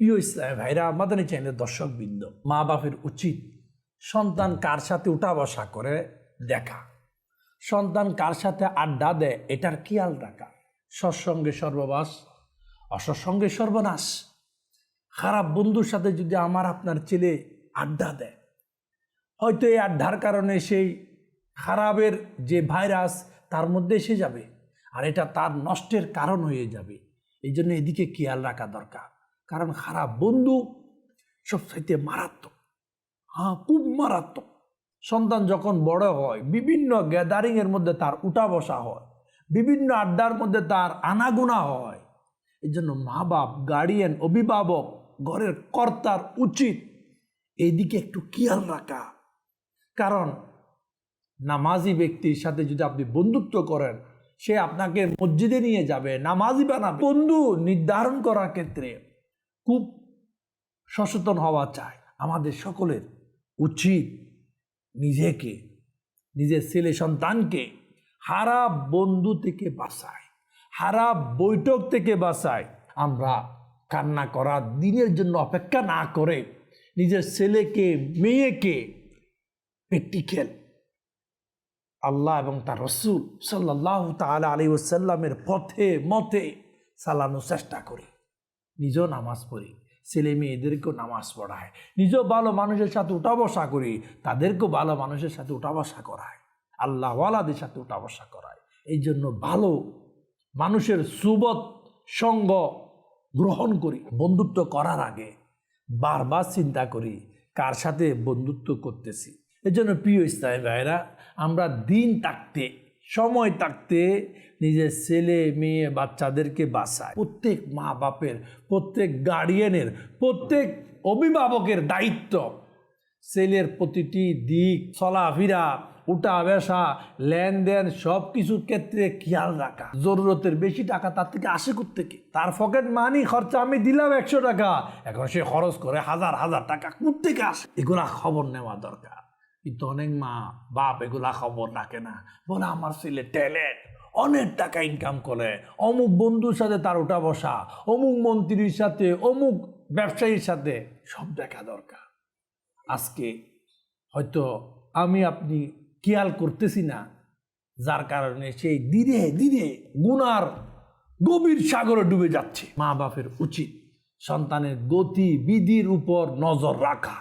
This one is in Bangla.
প্রিয় ইসলাম ভাইরা আমাদের চ্যানেলের দর্শক বৃন্দ মা বাপের উচিত সন্তান কার সাথে উঠা বসা করে দেখা। সন্তান কার সাথে আড্ডা দেয়, এটার খেয়াল রাখা। সৎসঙ্গে সর্ববাস, অসৎসঙ্গে সর্বনাশ। খারাপ বন্ধুর সাথে যদি আমার আপনার ছেলে আড্ডা দেয়, হয়তো এই আড্ডার কারণে সেই খারাপের যে ভাইরাস তার মধ্যে এসে যাবে, আর এটা তার নষ্টের কারণ হয়ে যাবে। এই জন্য এদিকে খেয়াল রাখা দরকার। কারণ খারাপ বন্ধু সবচাইতে মারাত্মক। হ্যাঁ খুব মারাত্মক। সন্তান যখন বড় হয়, বিভিন্ন গ্যাদারিংয়ের মধ্যে তার উঠা বসা হয়, বিভিন্ন আড্ডার মধ্যে তার আনাগুনা হয়। এই জন্য মা বাপ গার্ডিয়ান অভিভাবক, ঘরের কর্তার উচিত এইদিকে একটু খেয়াল রাখা। কারণ নামাজি ব্যক্তির সাথে যদি আপনি বন্ধুত্ব করেন, সে আপনাকে মসজিদে নিয়ে যাবে, নামাজি বানাবে। বন্ধু নির্ধারণ করার ক্ষেত্রে খুব সচেতন হওয়া চাই। আমাদের সকলের উচিত নিজেকে, নিজের ছেলে সন্তানকে হারাপ বন্ধু থেকে বাঁচায় হারাপ বৈঠক থেকে বাঁচায়। আমরা কান্না করার দিনের জন্য অপেক্ষা না করে নিজের ছেলেকে, মেয়েকে প্র্যাকটিক্যাল আল্লাহ এবং তার রসুল সাল্লাহ তালা আলী ওসাল্লামের পথে, মতে চালানোর চেষ্টা করি। নিজেও নামাজ পড়ি। ছেলে মেয়েদেরকেও নামাজ পড়ায়। নিজেও ভালো মানুষের সাথে উঠা বসা করি, তাদেরকেও ভালো মানুষের সাথে উঠা বসা করায়। আল্লাহওয়ালাদের সাথে উঠা বসা করায়। এই জন্য ভালো মানুষের সুবত সঙ্গ গ্রহণ করি, বন্ধুত্ব করার আগে। বারবার চিন্তা করি, কার সাথে বন্ধুত্ব করতেছি। এজন্য প্রিয় ইসলামী ভাইরা আমরা দিন থাকতে সময় থাকতে নিজের ছেলে, মেয়ে, বাচ্চাদেরকে বাঁচায়। প্রত্যেক মা বাপের প্রত্যেক গার্ডিয়ানের প্রত্যেক অভিভাবকের দায়িত্ব ছেলের প্রতিটি দিক, চলাফেরা উঠা বেসা লেনদেন সব কিছুর ক্ষেত্রে খেয়াল রাখা। জরুরতের বেশি টাকা তার থেকে আসে থেকে তার পকেট মানি খরচা আমি দিলাম একশো টাকা। এখন সে খরচ করে হাজার হাজার টাকা থেকে আসে? এগুলা খবর নেওয়া দরকার। কিন্তু অনেক মা, বাপ, এগুলা খবর রাখে না। বলে আমার ছেলে ট্যালেন্ট, অনেক টাকা ইনকাম করে। অমুক বন্ধুর সাথে তার ওঠা বসা, অমুক মন্ত্রীর সাথে, অমুক ব্যবসায়ীর সাথে, সব দেখা দরকার। আজকে হয়তো আমি আপনি খেয়াল করতেছি না, যার কারণে সেই ধীরে ধীরে গুনার গভীর সাগরে ডুবে যাচ্ছে। মা বাপের উচিত সন্তানের গতি বিধির উপর নজর রাখা।